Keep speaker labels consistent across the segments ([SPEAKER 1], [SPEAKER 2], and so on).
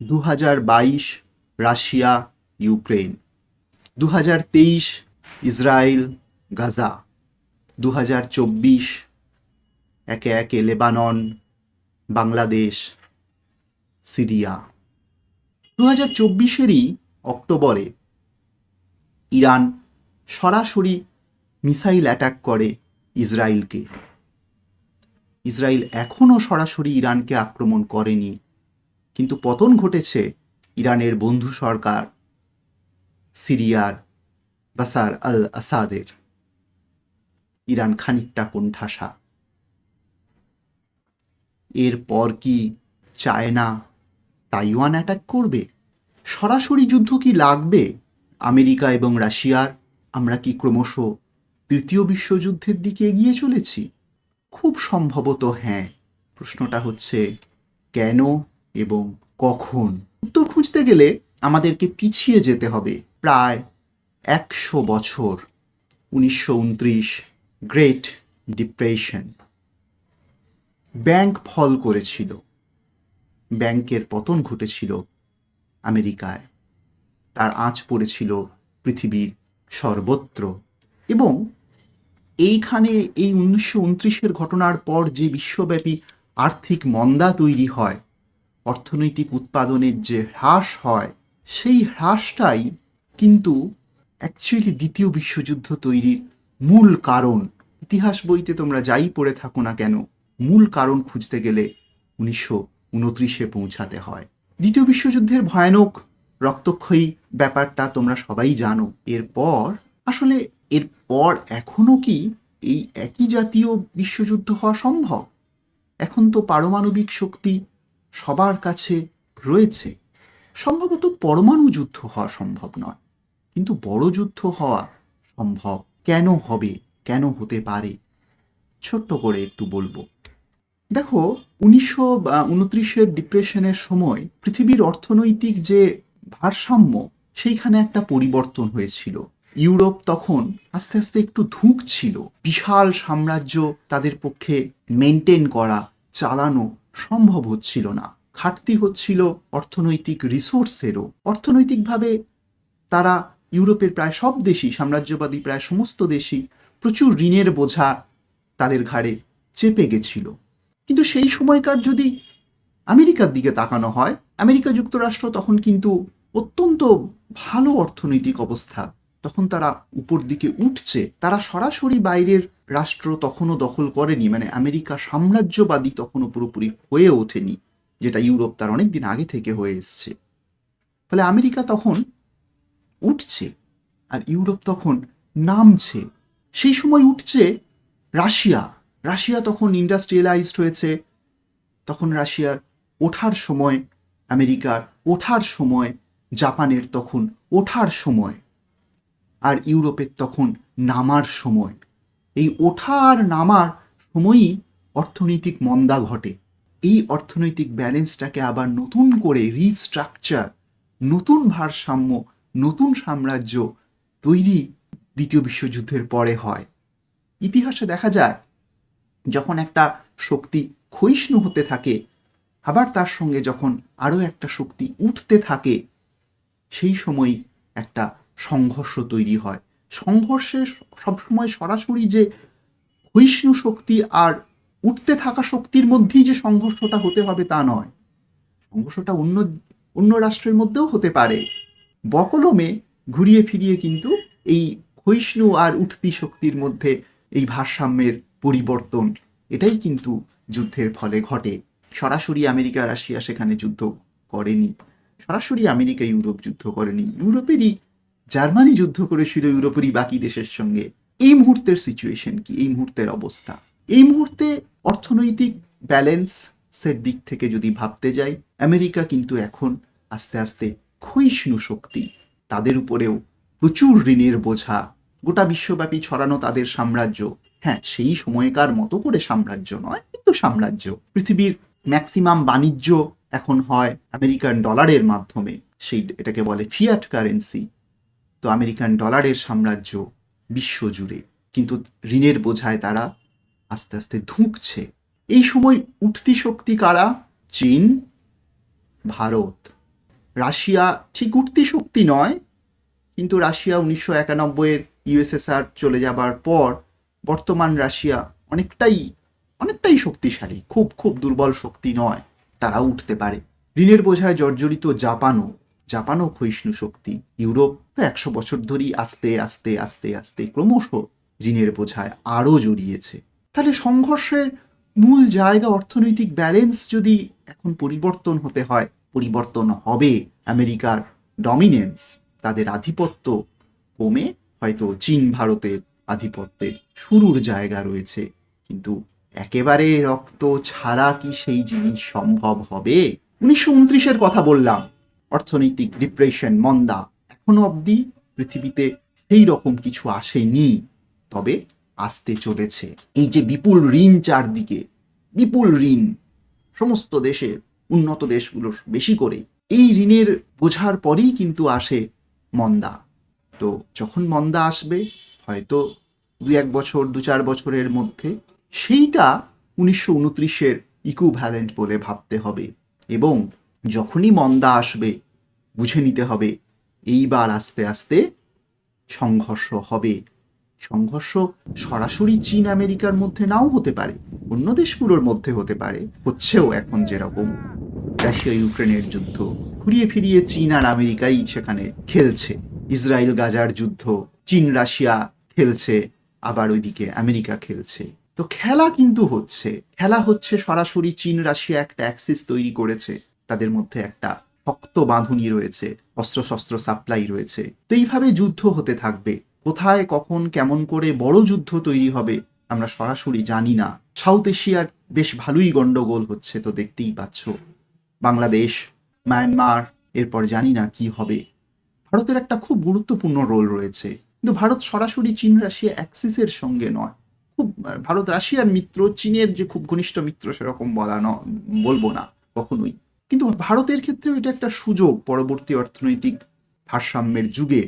[SPEAKER 1] দু হাজার বাইশ রাশিয়া ইউক্রেন দু হাজার তেইশ ইসরায়েল গাজা। দু হাজার চব্বিশ একে একে লেবানন, বাংলাদেশ, সিরিয়া। দু হাজার চব্বিশেরই অক্টোবরে ইরান সরাসরি মিসাইল অ্যাটাক করে ইসরায়েলকে ইসরায়েল এখনও সরাসরি ইরানকে আক্রমণ করেনি। কিন্তু পতন ঘটেছে ইরানের বন্ধু সরকার, সিরিয়ার বাসার আল আসাদের। ইরান খানিকটা কোণঠাসা। এরপর কি চায়না তাইওয়ান অ্যাটাক করবে? সরাসরি যুদ্ধ কি লাগবে? আমেরিকা এবং রাশিয়ার, আমরা কি ক্রমশ তৃতীয় বিশ্বযুদ্ধের দিকে এগিয়ে চলেছি? খুব সম্ভবত হ্যাঁ। প্রশ্নটা হচ্ছে, কেন এবং কখন? উত্তর খুঁজতে গেলে আমাদেরকে পিছিয়ে যেতে হবে। প্রায় একশো বছর। উনিশশো উনত্রিশ গ্রেট ডিপ্রেশন ব্যাংক ফল করেছিল। ব্যাংকের পতন ঘটেছিল আমেরিকায়। তার আঁচ পড়েছিল পৃথিবীর সর্বত্র। এবং এইখানে এই উনিশশো উনত্রিশের ঘটনার পর যে বিশ্বব্যাপী আর্থিক মন্দা তৈরি হয় অর্থনৈতিক উৎপাদনের যে হ্রাস হয়, সেই হ্রাসটাই কিন্তু অ্যাকচুয়ালি দ্বিতীয় বিশ্বযুদ্ধ তৈরির মূল কারণ। ইতিহাস বইতে তোমরা যাই পড়ে থাকো না কেন, মূল কারণ খুঁজতে গেলে উনিশশো উনত্রিশে পৌঁছাতে হয়। দ্বিতীয় বিশ্বযুদ্ধের ভয়ানক রক্তক্ষয়ী ব্যাপারটা তোমরা সবাই জানো। এরপর, আসলে এরপর এখনও কি এই একই জাতীয় বিশ্বযুদ্ধ হওয়া সম্ভব? এখন তো পারমাণবিক শক্তি সবার কাছে রয়েছে। সম্ভবত পরমাণু যুদ্ধ হওয়া সম্ভব নয়। কিন্তু বড় যুদ্ধ হওয়া সম্ভব কেন হবে, কেন হতে পারে? ছোট্ট করে একটু বলব। দেখো, উনিশশো উনত্রিশের ডিপ্রেশনের সময় পৃথিবীর অর্থনৈতিক যে ভারসাম্য, সেইখানে একটা পরিবর্তন হয়েছিল। ইউরোপ তখন আস্তে আস্তে একটু ধুঁক ছিল বিশাল সাম্রাজ্য তাদের পক্ষে মেনটেন করা, চালানো সম্ভব হচ্ছিল না। ঘাটতি হচ্ছিল অর্থনৈতিক রিসোর্সেরও অর্থনৈতিকভাবে তারা ইউরোপের প্রায় সব দেশই, সাম্রাজ্যবাদী প্রায় সমস্ত দেশই প্রচুর ঋণের বোঝা তাদের ঘাড়ে চেপে গেছিল। কিন্তু সেই সময়কার যদি আমেরিকার দিকে তাকানো হয়, আমেরিকা যুক্তরাষ্ট্র তখন কিন্তু অত্যন্ত ভালো অর্থনৈতিক অবস্থা। তখন তারা উপর দিকে উঠছে। তারা সরাসরি বাইরের রাষ্ট্র তখনও দখল করেনি মানে আমেরিকা সাম্রাজ্যবাদী তখনও পুরোপুরি হয়ে ওঠেনি, যেটা ইউরোপ তার অনেক দিন আগে থেকে হয়ে এসছে। ফলে আমেরিকা তখন উঠছে আর ইউরোপ তখন নামছে। সেই সময় উঠছে রাশিয়া। রাশিয়া তখন ইন্ডাস্ট্রিয়ালাইজড হয়েছে। তখন রাশিয়ার ওঠার সময় আমেরিকার ওঠার সময়, জাপানের তখন ওঠার সময়, আর ইউরোপের তখন নামার সময়। এই ওঠা আর নামার সময়ই অর্থনৈতিক মন্দা ঘটে। এই অর্থনৈতিক ব্যালেন্সটাকে আবার নতুন করে রিস্ট্রাকচার নতুন ভারসাম্য, নতুন সাম্রাজ্য তৈরি দ্বিতীয় বিশ্বযুদ্ধের পরে হয়। ইতিহাসে দেখা যায়, যখন একটা শক্তি ক্ষয়িষ্ণু হতে থাকে, আবার তার সঙ্গে যখন আরও একটা শক্তি উঠতে থাকে, সেই সময় একটা সংঘর্ষ তৈরি হয়। সংঘর্ষে সবসময় সরাসরি যে ক্ষয়িষ্ণু শক্তি আর উঠতে থাকা শক্তির মধ্যেই যে সংঘর্ষটা হতে হবে তা নয়। সংঘর্ষটা অন্য অন্য রাষ্ট্রের মধ্যেও হতে পারে। বকলমে ঘুরিয়ে ফিরিয়ে কিন্তু এই ক্ষয়িষ্ণু আর উঠতি শক্তির মধ্যে এই ভারসাম্যের পরিবর্তন, এটাই কিন্তু যুদ্ধের ফলে ঘটে। সরাসরি আমেরিকা রাশিয়া সেখানে যুদ্ধ করেনি। সরাসরি আমেরিকা ইউরোপ যুদ্ধ করেনি। ইউরোপেরই জার্মানি যুদ্ধ করেছিল ইউরোপেরই বাকি দেশের সঙ্গে। এই মুহূর্তের সিচুয়েশন কি? এই মুহূর্তের অবস্থা? এই মুহূর্তে অর্থনৈতিক ব্যালেন্সের দিক থেকে যদি ভাবতে যাই, আমেরিকা কিন্তু এখন আস্তে আস্তে ক্ষয়িষ্ণু শক্তি। তাদের উপরেও প্রচুর ঋণের বোঝা। গোটা বিশ্বব্যাপী ছড়ানো তাদের সাম্রাজ্য। হ্যাঁ সেই সময়কার মতো করে সাম্রাজ্য নয়, কিন্তু সাম্রাজ্য। পৃথিবীর ম্যাক্সিমাম বাণিজ্য এখন হয় আমেরিকান ডলারের মাধ্যমে। সেই এটাকে বলে ফিয়াট কারেন্সি তো আমেরিকান ডলারের সাম্রাজ্য বিশ্বজুড়ে কিন্তু ঋণের বোঝায় তারা আস্তে আস্তে ধুঁকছে। এই সময় উঠতি শক্তি কারা? চীন, ভারত। রাশিয়া ঠিক উঠতি শক্তি নয়, কিন্তু রাশিয়া উনিশশো একানব্বইয়ের ইউএসএসআর চলে যাবার পর বর্তমান রাশিয়া অনেকটাই অনেকটাই শক্তিশালী, খুব খুব দুর্বল শক্তি নয় তারা উঠতে পারে। ঋণের বোঝায় জর্জরিত জাপানও জাপানও ক্ষয়িষ্ণু শক্তি, ইউরোপ তো একশো বছর ধরেই আস্তে আস্তে আস্তে আস্তে ক্রমশ ঋণের বোঝায় আরও জড়িয়েছে। তাহলে সংঘর্ষের মূল জায়গা অর্থনৈতিক ব্যালেন্স যদি এখন পরিবর্তন হতে হয়, পরিবর্তন হবে আমেরিকার ডমিনেন্স তাদের আধিপত্য কমে, হয়তো চীন ভারতের আধিপত্যের শুরুর জায়গা রয়েছে। কিন্তু একেবারে রক্ত ছাড়া কি সেই জিনিস সম্ভব হবে? উনিশশো উনত্রিশের কথা বললাম, অর্থনৈতিক ডিপ্রেশন মন্দা। এখনও অবধি পৃথিবীতে সেই রকম কিছু আসেনি। তবে আসতে চলেছে। এই যে বিপুল ঋণ চারদিকে, বিপুল ঋণ, সমস্ত দেশে, উন্নত দেশগুলো বেশি করে, এই ঋণের বোঝার পরেই কিন্তু আসে মন্দা। তো যখন মন্দা আসবে, হয়তো দু এক বছর, দু চার বছরের মধ্যে সেইটা উনিশশো উনত্রিশের ইকুভ্যালেন্ট বলে ভাবতে হবে। এবং যখনই মন্দা আসবে, বুঝে নিতে হবে এইবার আস্তে আস্তে সংঘর্ষ হবে। সংঘর্ষ সরাসরি চীন, আমেরিকার মধ্যে নাও হতে পারে, অন্য দেশগুলোর মধ্যে হতে পারে, হচ্ছেও এখন যেরকম। রাশিয়া, ইউক্রেনের যুদ্ধ, ঘুরিয়ে ফিরিয়ে চীন আর আমেরিকাই সেখানে খেলছে। ইসরায়েল, গাজার যুদ্ধ, চীন, রাশিয়া খেলছে, আবার ওইদিকে আমেরিকা খেলছে। তো খেলা কিন্তু হচ্ছে, খেলা হচ্ছে সরাসরি চীন, রাশিয়া একটা অ্যাক্সিস তৈরি করেছে, তাদের মধ্যে একটা শক্ত বাঁধুনি রয়েছে, অস্ত্রশস্ত্র সাপ্লাই রয়েছে। তো এইভাবে যুদ্ধ হতে থাকবে। কোথায়, কখন, কেমন করে বড় যুদ্ধ তৈরি হবে, আমরা সরাসরি জানি না। সাউথ এশিয়ার বেশ ভালোই গন্ডগোল হচ্ছে তো দেখতেই পাচ্ছ। বাংলাদেশ, মায়ানমার, এরপর জানি না কি হবে। ভারতের একটা খুব গুরুত্বপূর্ণ রোল রয়েছে। কিন্তু ভারত সরাসরি চীন, রাশিয়া অ্যাক্সিসের সঙ্গে নয়। খুব, ভারত রাশিয়ার মিত্র, চীনের যে খুব ঘনিষ্ঠ মিত্র সেরকম বলা ন, বলব না, কখনোই। কিন্তু ভারতের ক্ষেত্রেও এটা একটা সুযোগ পরবর্তী অর্থনৈতিক ভারসাম্যের যুগে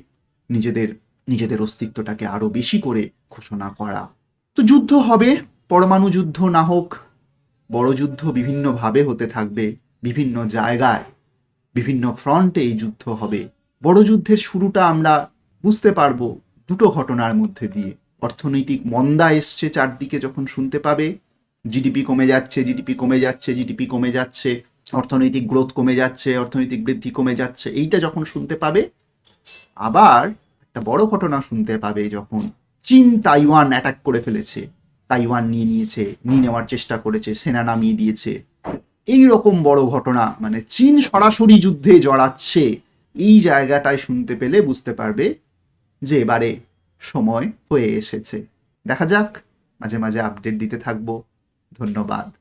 [SPEAKER 1] নিজেদের নিজেদের অস্তিত্বটাকে আরও বেশি করে ঘোষণা করা। তো যুদ্ধ হবে, পরমাণু যুদ্ধ না হোক, বড় যুদ্ধ বিভিন্নভাবে হতে থাকবে, বিভিন্ন জায়গায়, বিভিন্ন ফ্রন্টে এই যুদ্ধ হবে। বড় যুদ্ধের শুরুটা আমরা বুঝতে পারব দুটো ঘটনার মধ্যে দিয়ে। অর্থনৈতিক মন্দা এসছে চারদিকে যখন শুনতে পাবে, জিডিপি কমে যাচ্ছে, জিডিপি কমে যাচ্ছে, জিডিপি কমে যাচ্ছে। অর্থনৈতিক গ্রোথ কমে যাচ্ছে, অর্থনৈতিক বৃদ্ধি কমে যাচ্ছে, এইটা যখন শুনতে পাবে, আবার একটা বড় ঘটনা শুনতে পাবে যখন চীন তাইওয়ান অ্যাটাক করে ফেলেছে, তাইওয়ান নিয়ে নিয়েছে, নিয়ে নেওয়ার চেষ্টা করেছে, সেনা নামিয়ে দিয়েছে। এই রকম বড় ঘটনা মানে চীন সরাসরি যুদ্ধে জড়াচ্ছে, এই জায়গাটায় শুনতে পেলে বুঝতে পারবে যে এবারে সময় হয়ে এসেছে। দেখা যাক, মাঝে মাঝে আপডেট দিতে থাকব। ধন্যবাদ।